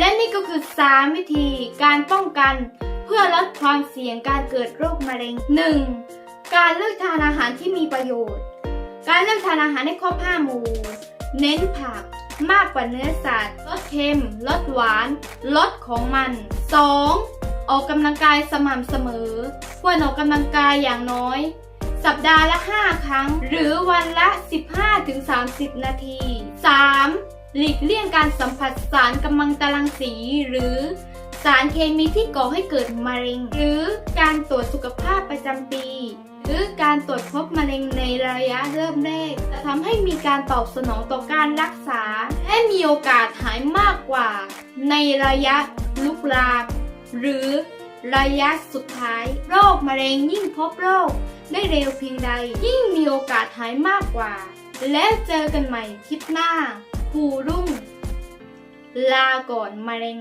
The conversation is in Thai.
และนี่ก็คือ 3 วิธีการป้องกัน เพื่อลดความเสี่ยงการเกิดโรคมะเร็ง 1. การเลือกทานอาหารที่มีประโยชน์ การเลือกทานอาหารให้ครบ5หมู่ เน้นผักมากกว่าเนื้อสัตว์ ลดเค็ม ลดหวาน ลดของมัน 2. ออกกำลังกายสม่ำเสมอ ควรออกกำลังกายอย่างน้อย สัปดาห์ละ 5 ครั้ง หรือวันละ 15-30 นาที 3. หลีกเลี่ยงการสัมผัสสารกำมังตรังสี หรือสารเคมีที่ก่อให้เกิดมะเร็ง หรือการตรวจสุขภาพประจำปี หรือการตรวจพบมะเร็งในระยะเริ่มแรกจะทำให้มีการตอบสนองต่อการรักษา และมีโอกาสหายมากกว่า ในระยะลุกลามหรือระยะสุดท้าย โรคมะเร็งยิ่งพบโรคได้เร็วเพียงใด ยิ่งมีโอกาสหายมากกว่า แล้วเจอกันใหม่คลิปหน้าครู ลาก่อนมะเร็ง